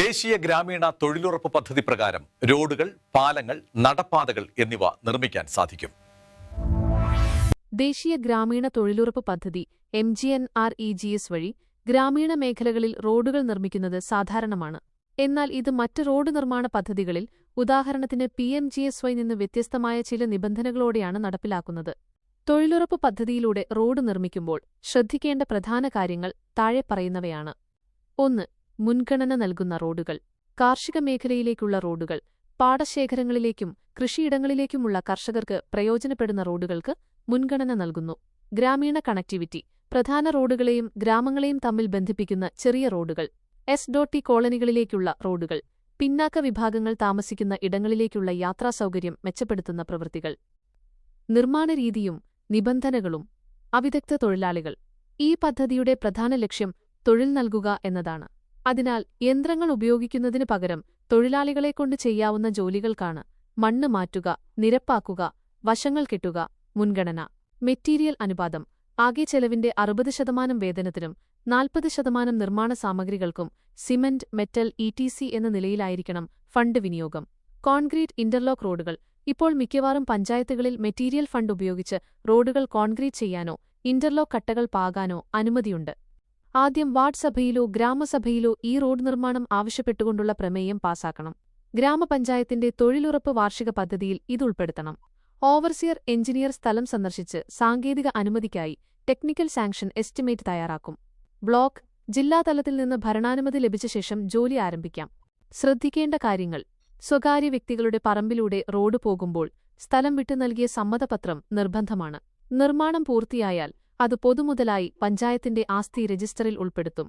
ദേശീയ ഗ്രാമീണ തൊഴിലുറപ്പ് പദ്ധതി പ്രകാരം റോഡുകൾ പാലങ്ങൾ നടപ്പാതകൾ എന്നിവ നിർമ്മിക്കാൻ സാധിക്കും. ദേശീയ ഗ്രാമീണ തൊഴിലുറപ്പ് പദ്ധതി M G N R E G S വഴി ഗ്രാമീണ മേഖലകളിൽ റോഡുകൾ നിർമ്മിക്കുന്നത് സാധാരണമാണ്. എന്നാൽ ഇത് മറ്റ് റോഡ് നിർമ്മാണ പദ്ധതികളിൽ ഉദാഹരണത്തിന് P M G S Y നിന്ന് വ്യത്യസ്തമായ ചില നിബന്ധനകളോടെയാണ് നടപ്പിലാക്കുന്നത്. തൊഴിലുറപ്പ് പദ്ധതിയിലൂടെ റോഡ് നിർമ്മിക്കുമ്പോൾ ശ്രദ്ധിക്കേണ്ട പ്രധാന കാര്യങ്ങൾ താഴെ പറയുന്നവയാണ്. ഒന്ന് മുൻഗണന നൽകുന്ന റോഡുകൾ കാർഷിക മേഖലയിലേക്കുള്ള റോഡുകൾ പാടശേഖരങ്ങളിലേക്കും കൃഷിയിടങ്ങളിലേക്കുമുള്ള കർഷകർക്ക് പ്രയോജനപ്പെടുന്ന റോഡുകൾക്ക് മുൻഗണന നൽകുന്നു. ഗ്രാമീണ കണക്ടിവിറ്റി പ്രധാന റോഡുകളെയും ഗ്രാമങ്ങളെയും തമ്മിൽ ബന്ധിപ്പിക്കുന്ന ചെറിയ റോഡുകൾ എസ് ഡോട്ടി കോളനികളിലേക്കുള്ള റോഡുകൾ പിന്നാക്ക വിഭാഗങ്ങൾ താമസിക്കുന്ന ഇടങ്ങളിലേക്കുള്ള യാത്രാസൗകര്യം മെച്ചപ്പെടുത്തുന്ന പ്രവൃത്തികൾ നിർമ്മാണ രീതിയും നിബന്ധനകളും അവിദഗ്ധ തൊഴിലാളികൾ. ഈ പദ്ധതിയുടെ പ്രധാന ലക്ഷ്യം തൊഴിൽ നൽകുക എന്നതാണ്. അതിനാൽ യന്ത്രങ്ങൾ ഉപയോഗിക്കുന്നതിനു പകരം തൊഴിലാളികളെക്കൊണ്ട് ചെയ്യാവുന്ന ജോലികൾക്കാണ് മണ്ണ് മാറ്റുക നിരപ്പാക്കുക വശങ്ങൾ കെട്ടുക മുൻഗണന. മെറ്റീരിയൽ അനുപാതം. ആകെ ചെലവിന്റെ അറുപത് ശതമാനം വേതനത്തിനും നാൽപ്പത് ശതമാനം നിർമ്മാണ സാമഗ്രികൾക്കും cement metal E T C എന്ന നിലയിലായിരിക്കണം ഫണ്ട് വിനിയോഗം. കോൺക്രീറ്റ് ഇന്റർലോക്ക് റോഡുകൾ. ഇപ്പോൾ മിക്കവാറും പഞ്ചായത്തുകളിൽ മെറ്റീരിയൽ ഫണ്ട് ഉപയോഗിച്ച് റോഡുകൾ കോൺക്രീറ്റ് ചെയ്യാനോ ഇന്റർലോക്ക് കട്ടകൾ പാകാനോ അനുമതിയുണ്ട്. ആദ്യം വാർഡ് സഭയിലോ ഗ്രാമസഭയിലോ ഈ റോഡ് നിർമ്മാണം ആവശ്യപ്പെട്ടുകൊണ്ടുള്ള പ്രമേയം പാസാക്കണം. ഗ്രാമപഞ്ചായത്തിന്റെ തൊഴിലുറപ്പ് വാർഷിക പദ്ധതിയിൽ ഇതുൾപ്പെടുത്തണം ഓവർസിയർ എഞ്ചിനീയർ സ്ഥലം സന്ദർശിച്ച് സാങ്കേതിക അനുമതിക്കായി ടെക്നിക്കൽ സാങ്ഷൻ എസ്റ്റിമേറ്റ് തയ്യാറാക്കും. ബ്ലോക്ക് ജില്ലാതലത്തിൽ നിന്ന് ഭരണാനുമതി ലഭിച്ച ശേഷം ജോലി ആരംഭിക്കാം. ശ്രദ്ധിക്കേണ്ട കാര്യങ്ങൾ. സ്വകാര്യ വ്യക്തികളുടെ പറമ്പിലൂടെ റോഡ് പോകുമ്പോൾ സ്ഥലം വിട്ടു നൽകിയ സമ്മതപത്രം നിർബന്ധമാണ്. നിർമ്മാണം പൂർത്തിയായാൽ അത് പൊതുമുതലായി പഞ്ചായത്തിന്റെ ആസ്തി രജിസ്റ്ററിൽ ഉൾപ്പെടുത്തും